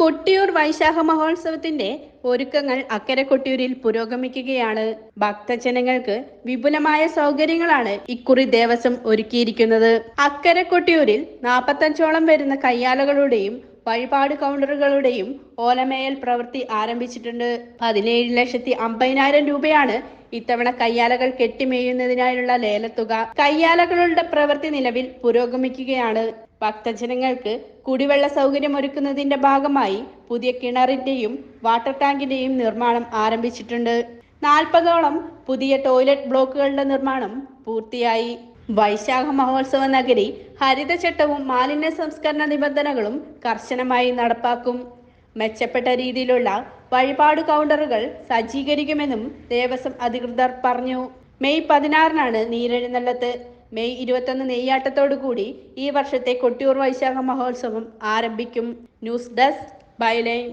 കൊട്ടിയൂർ വൈശാഖ മഹോത്സവത്തിന്റെ ഒരുക്കങ്ങൾ അക്കരെ കൊട്ടിയൂരിൽ പുരോഗമിക്കുകയാണ്. ഭക്തജനങ്ങൾക്ക് വിപുലമായ സൗകര്യങ്ങളാണ് ഇക്കുറി ദേവസ്വം ഒരുക്കിയിരിക്കുന്നത്. അക്കരെ കൊട്ടിയൂരിൽ നാൽപ്പത്തഞ്ചോളം വരുന്ന കയ്യാലകളുടെയും വഴിപാട് കൗണ്ടറുകളുടെയും ഓലമേയൽ പ്രവൃത്തി ആരംഭിച്ചിട്ടുണ്ട്. പതിനേഴ് ലക്ഷത്തി അമ്പതിനായിരം രൂപയാണ് ഇത്തവണ കയ്യാലകൾ കെട്ടിമേയുന്നതിനായുള്ള ലേലത്തുക. കയ്യാലകളുടെ പ്രവൃത്തി നിലവിൽ പുരോഗമിക്കുകയാണ്. ഭക്തജനങ്ങൾക്ക് കുടിവെള്ള സൗകര്യം ഒരുക്കുന്നതിന്റെ ഭാഗമായി പുതിയ കിണറിന്റെയും വാട്ടർ ടാങ്കിന്റെയും നിർമ്മാണം ആരംഭിച്ചിട്ടുണ്ട്. നാൽപ്പതോളം പുതിയ ടോയ്ലറ്റ് ബ്ലോക്കുകളുടെ നിർമ്മാണം പൂർത്തിയായി. വൈശാഖ മഹോത്സവ നഗരി ഹരിതചട്ടവും മാലിന്യ സംസ്കരണ നിബന്ധനകളും കർശനമായി നടപ്പാക്കും. മെച്ചപ്പെട്ട രീതിയിലുള്ള വഴിപാട് കൗണ്ടറുകൾ സജ്ജീകരിക്കുമെന്നും ദേവസ്വം അധികൃതർ പറഞ്ഞു. മെയ് പതിനാറിനാണ് നീരെഴുന്നള്ളത്ത്. മെയ് ഇരുപത്തൊന്ന് നെയ്യാട്ടത്തോടു കൂടി ഈ വർഷത്തെ കൊട്ടിയൂർ വൈശാഖ മഹോത്സവം ആരംഭിക്കും. News desk byline.